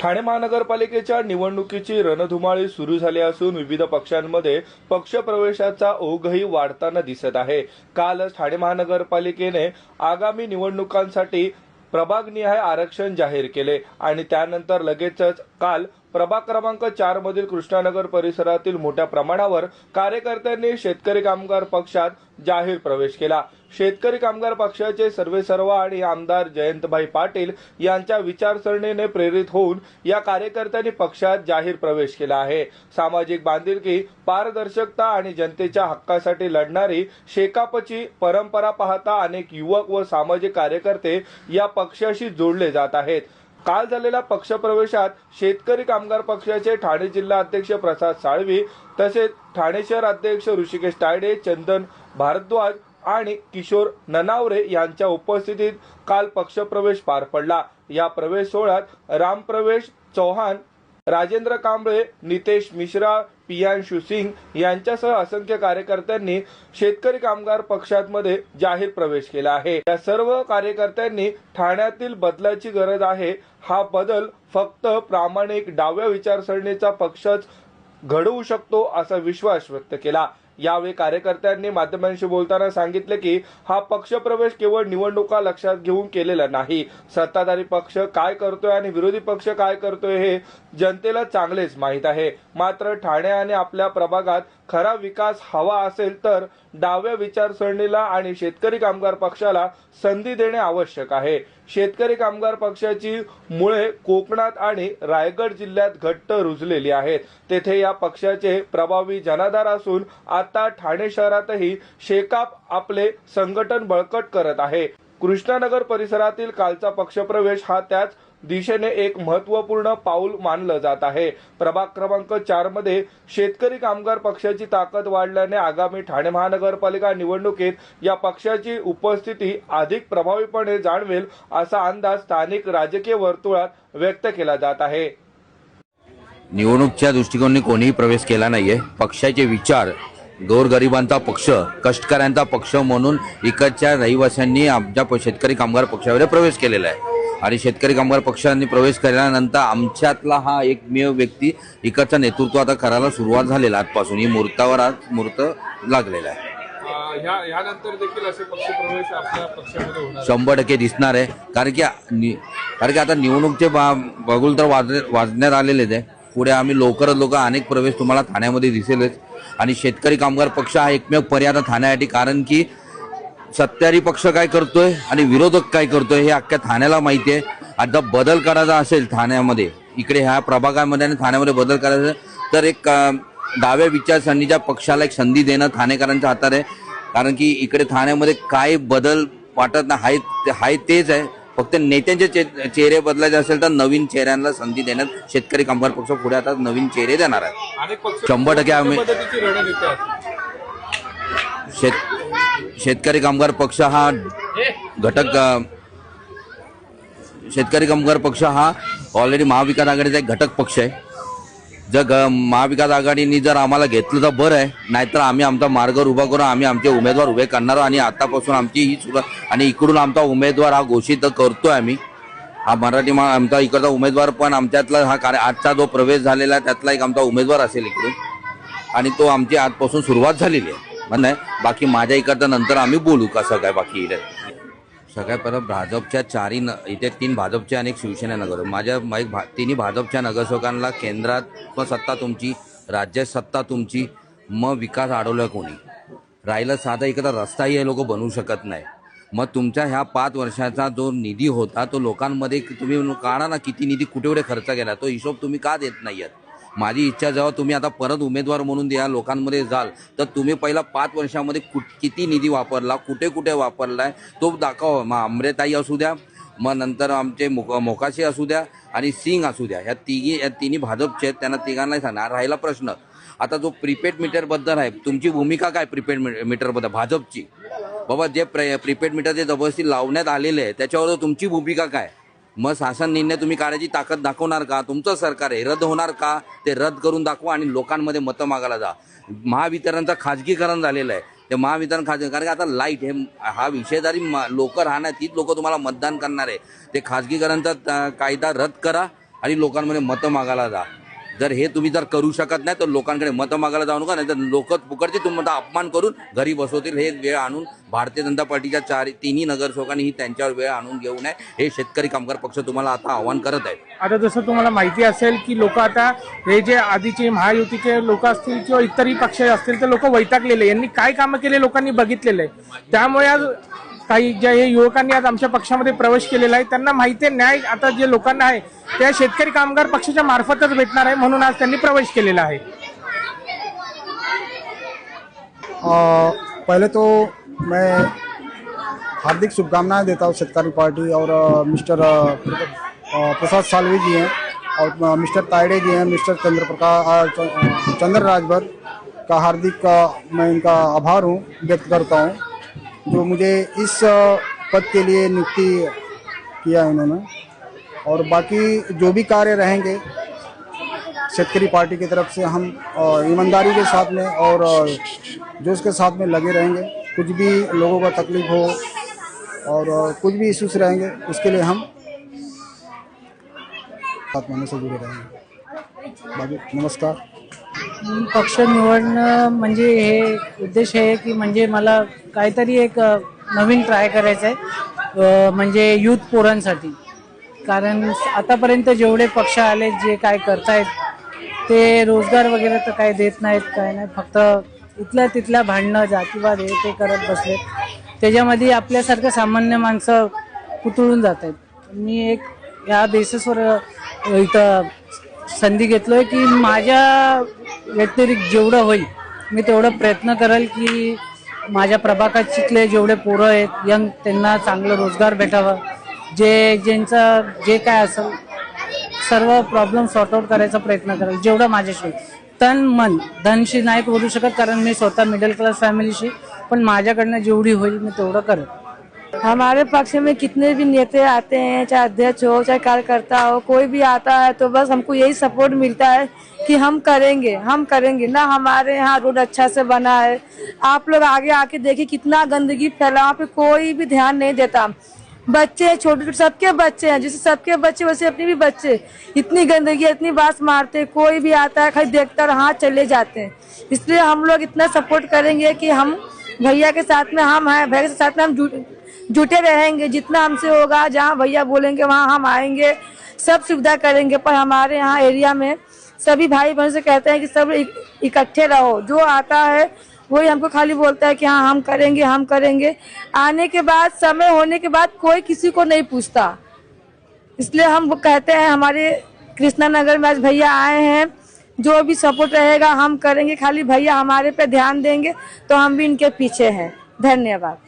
ठाणे महानगरपालिकेच्या निवडणुकीची रणधुमाळी सुरू झाली असून विविध पक्षांमध्ये पक्षप्रवेशाचा ओघही वाढताना दिसत आहे. कालच ठाणे महानगरपालिकेने आगामी निवडणुकांसाठी प्रभागनिहाय आरक्षण जाहीर केले आणि त्यानंतर लगेचच काल प्रभाग क्रमांक चार मधील कृष्णानगर परिसरातील मोठ्या प्रमाणावर कार्यकर्त्यांनी शेतकरी कामगार पक्षात जाहीर प्रवेश केला. शेतकरी कामगार पक्षाचे सर्वेसर्वा आणि आमदार जयंतभाई पाटील यांच्या विचारसरणीने प्रेरित होऊन या कार्यकर्त्यांनी पक्षात जाहीर प्रवेश केला आहे. सामाजिक बांधिलकी पारदर्शकता आणि जनतेच्या हक्कासाठी लढणारी शेकापची परंपरा पाहता अनेक युवक व सामाजिक कार्यकर्ते या पक्षाशी जोडले जात आहेत. काल झालेल्या पक्षप्रवेशात शेतकरी कामगार पक्षाचे ठाणे जिल्हा अध्यक्ष प्रसाद साळवी तसेच ठाणे शहर अध्यक्ष ऋषिकेश तायडे चंदन भारद्वाज आणि किशोर ननावरे यांच्या उपस्थितीत काल पक्षप्रवेश पार पडला. या प्रवेश सोहळ्यात रामप्रवेश चौहान राजेंद्र कांबळे नितेश मिश्रा पियांशु सिंग यांच्यासह असंख्य कार्यकर्त्यांनी शेतकरी कामगार पक्षांमध्ये जाहीर प्रवेश केला आहे. या सर्व कार्यकर्त्यांनी ठाण्यातील बदलाची गरज आहे. हा बदल फक्त प्रामाणिक डाव्या विचारसरणीचा पक्षच घडवू शकतो असा विश्वास व्यक्त केला. यावेळी कार्यकर्त्यांनी माध्यमांशी बोलताना सांगितले की हा पक्षप्रवेश केवळ निवडणुका लक्षात घेऊन केलेला नाही. सत्ताधारी पक्ष काय करतोय आणि विरोधी पक्ष काय करतोय हे जनतेला चांगलेच माहीत आहे. मात्र ठाणे आणि आपल्या प्रभागात खरा विकास हवा असेल तर डाव्या विचारसरणीला आणि शेतकरी कामगार पक्षाला संधी देणे आवश्यक आहे. शेतकरी कामगार पक्षाची मुळे कोकणात आणि रायगड जिल्ह्यात घट्ट रुजलेली आहेत. तेथे या पक्षाचे प्रभावी जनाधार असून आता ठाणे शहरातही शेकाप आपले संघटन बळकट करत आहे. कृष्णानगर परिसरातील कालचा पक्षप्रवेश हा त्याच दिशेने एक महत्त्वपूर्ण पाऊल मानलं जात आहे. प्रभाग क्रमांक चारमध्ये शेतकरी कामगार पक्षाची ताकद वाढल्याने आगामी ठाणे महानगरपालिका निवडणुकीत या पक्षाची उपस्थिती अधिक प्रभावीपणे जाणवेल असा अंदाज स्थानिक राजकीय वर्तुळात व्यक्त केला जात आहे. निवडणूकच्या दृष्टिकोनाने कोणीही प्रवेश केला नाहीये. पक्षाचे विचार गोरगरिबांचा पक्ष कष्टकऱ्यांचा पक्ष म्हणून इकडच्या रहिवाशांनी आमच्या शेतकरी कामगार पक्षामध्ये प्रवेश केलेला आहे. आणि शेतकरी कामगार पक्षांनी प्रवेश केल्यानंतर आमच्यातला हा एकमेव व्यक्ती इकडचं नेतृत्व आता करायला सुरुवात झालेला आजपासून. ही मुहूर्तावर आज मुहूर्त लागलेला आहे. शंभर टक्के दिसणार आहे. कारण की कारण की आता निवडणूकचे बा बगुल तर वाज वाजण्यात आलेलेच आहे. पुढे आम्ही लवकरात लवकर अनेक प्रवेश तुम्हाला ठाण्यामध्ये दिसेलच. आणि शेतकरी कामगार पक्ष हा एकमेव पर्याय आता ठाण्यासाठी. कारण की सत्तारी पक्ष काय करतोय आणि विरोधक काय करतोय हे अख्ख्या ठाण्याला माहिती आहे. आता बदल करायचा असेल ठाण्यामध्ये इकडे ह्या प्रभागामध्ये आणि ठाण्यामध्ये बदल करायचा असेल, तर एक डाव्या विचारसरणीच्या पक्षाला एक संधी देणं ठाणेकरांच्या हातात आहे. कारण की इकडे ठाण्यामध्ये काय बदल वाटत नाही हाय ते- हाय तेच आहे. फक्त नेत्यांचे चे- चेहरे बदलायचे असेल तर नवीन चेहऱ्यांना संधी देण्यात शेतकरी कामगार पक्ष पुढे आता नवीन चेहरे देणार आहे. अनेक पक्ष शंभर टक्के आम्ही- शेत शेतकरी कामगार पक्ष हा घटक शेतकरी कामगार पक्ष हा ऑलरेडी महाविकास आघाडीचा एक घटक पक्ष आहे. जर ग- महाविकास आघाडीने जर आम्हाला घेतलं तर बरं आहे. नाहीतर आम्ही आमचा मार्ग उभा करून आम्ही आमचे उमेदवार उभे करणार आणि आतापासून आमची ही सुरुवात आणि इकडून आमचा उमेदवार हा घोषित करतो आहे आम्ही. हा मराठी मा आमचा इकडचा उमेदवार पण आमच्यातला हा कार्य आजचा जो प्रवेश झालेला आहे त्यातला एक आमचा उमेदवार असेल इकडून. आणि तो आमची आजपासून सुरुवात झालेली आहे. नाही बाकी माझ्या इकडचं नंतर आम्ही बोलू कसं काय बाकी इथे? सगळ्या पहिलं भाजपच्या चारही न इथे तीन भाजपच्या आणि एक शिवसेना नगर. माझ्या माईक भा तिन्ही भाजपच्या नगरसेवकांना केंद्रात पण सत्ता तुमची राज्यात सत्ता तुमची मग विकास अडवला कोणी? राहिलं साधा इकडं रस्ताही हे लोक बनवू शकत नाही. मग तुमच्या ह्या पाच वर्षाचा जो निधी होता तो लोकांमध्ये तुम्ही काढा ना किती निधी कुठे कुठे खर्च केला तो हिशोब तुम्ही का देत नाही आहेत माझी इच्छा जेव्हा तुम्ही आता परत उमेदवार म्हणून द्या लोकांमध्ये जाल तर तुम्ही पहिला पाच वर्षामध्ये कुठ किती निधी वापरला कुठे कुठे वापरलाय तो दाखवा. मग आमरेताई असू द्या मग नंतर आमचे मोक मोकाशी असू द्या आणि सिंग असू द्या. ह्या तिघी या तिन्ही भाजपचे आहेत त्यांना तिघांनाही सांगणार. राहिला प्रश्न. आता जो प्रीपेड मीटरबद्दल आहे तुमची भूमिका काय प्रीपेड मीटरबद्दल? भाजपची. बाबा जे प्रे प्रीपेड मीटर जे जबरदस्ती लावण्यात आलेले आहे त्याच्यावर तुमची भूमिका काय? मग शासन निर्णय तुम्ही काढायची ताकद दाखवणार का? तुमचं सरकार आहे रद्द होणार का? ते रद्द करून दाखवा आणि लोकांमध्ये मतं मागायला जा. महावितरणचं खाजगीकरण झालेलं आहे. ते महावितरण खाजगी कारण की आता लाइट हे हा विषय जरी लोक राहणार तीच लोक तुम्हाला मतदान करणार आहे. ते खाजगीकरणचा कायदा रद्द करा आणि लोकांमध्ये मतं मागायला जा. जर हे तुम्ही जर करू शकत नाही तर लोकांकडे मतं मागायला जाऊ नका नाही तर लोक फुकटचे तुम्हाला अपमान करून घरी बसवतील. हे वेळ आणून भारतीय जनता पार्टीच्या चार तिन्ही नगरसेवकांनी ही त्यांच्यावर वेळ आणून घेऊ नये. हे शेतकरी कामगार पक्ष तुम्हाला आता आव्हान करत आहे आता जसं तुम्हाला माहिती असेल की लोक आता हे जे आधीचे महायुतीचे लोक असतील किंवा इतरही पक्ष असतील तर लोक वैतागलेले यांनी काय कामं केले लोकांनी बघितलेलं आहे. त्यामुळे आज काही जे हे युवकांनी आज आमच्या पक्षामध्ये प्रवेश केलेला आहे, त्यांना माहिती न्याय आता जे लोकांना आहे, त्या शेतकरी कामगार पक्षाच्या मार्फतच भेटणार आहे म्हणून आज त्यांनी प्रवेश केलेला आहे. पहले तो मैं हार्दिक शुभकामनाएँ देता हूँ शेतकारी पार्टी और मिस्टर प्रसाद सालवी जी हैं और मिस्टर तायडे जी हैं, मिस्टर चंद्र प्रकाश चंद्र राजभर का हार्दिक मैं इनका आभार हूँ, व्यक्त करता हूँ। जो मुझे इस पद के लिए नियुक्ति किया है इन्होंने और बाकी जो भी कार्य रहेंगे, शेतकरी पार्टी की तरफ़ से हम ईमानदारी के साथ में और जोश के साथ में लगे रहेंगे। कुछ भी लोगों का तकलीफ़ हो और कुछ भी इश्यूज़ रहेंगे, उसके लिए हम साथ में से जुड़े रहेंगे। बाकी नमस्कार। पक्ष निवडणं म्हणजे हे उद्देश आहे की म्हणजे मला काहीतरी एक नवीन ट्राय करायचं आहे म्हणजे युथ पोरांसाठी. कारण आतापर्यंत जेवढे पक्ष आले जे काय करतायत ते रोजगार वगैरे तर काय देत नाहीत काय नाही. फक्त इथल्या तिथल्या भांडणं जातीवाद हे ते करत बसले त्याच्यामध्ये आपल्यासारखं सामान्य माणसं कुतळून जात आहेत मी एक या बेसिसवर इथं संधी घेतलोय की माझ्या व्यतिरिक्त जेवढं होईल मी तेवढं प्रयत्न करेल की माझ्या प्रभागातले जेवढे पोरं आहेत यंग त्यांना चांगलं रोजगार भेटावं. जे ज्यांचं जे काय असेल सर्व प्रॉब्लेम सॉर्ट आउट करायचा प्रयत्न करेल जेवढं माझ्याशी तन मन धनशी नाही करू शकत कारण मी स्वतः मिडल क्लास फॅमिलीशी पण माझ्याकडनं जेवढी होईल मी तेवढं करेल. हमारे पक्ष में कितने भी नेता आते हैं चाहे अध्यक्ष हो चाहे कार्यकर्ता हो कोई भी आता है तो बस हमको यही सपोर्ट मिलता है कि हम करेंगे हम करेंगे। ना हमारे यहाँ रोड अच्छा से बना है। आप लोग आगे आके देखिए कितना गंदगी फैला वहाँ पे कोई भी ध्यान नहीं देता। बच्चे छोटे छोटे सबके बच्चे हैं जैसे सबके बच्चे वैसे अपने भी बच्चे। इतनी गंदगी इतनी बात मारते हैं, कोई भी आता है खाली देखता और हाथ चले जाते हैं। इसलिए हम लोग इतना सपोर्ट करेंगे कि हम भैया के साथ में हम हैं भैया के साथ में हम जुट रहेंगे, जितना हमसे होगा, जहाँ भैया बोलेंगे, वहाँ हम आएँगे, सब सुविधा करेंगे। पर हमारे यहाँ एरिया में सभी भाई बहन से कहते हैं कि सब इकट्ठे रहो। जो आता है, वही हमको खाली बोलता है कि हाँ हम करेंगे हम करेंगे। आने के बाद, समय होने के बाद कोई किसी को नहीं पूछता। इसलिए हम कहते हैं, हमारे कृष्णा नगर में आज भैया आए हैं, जो भी सपोर्ट रहेगा, हम करेंगे। खाली भैया हमारे पे ध्यान देंगे तो हम भी इनके पीछे हैं। धन्यवाद।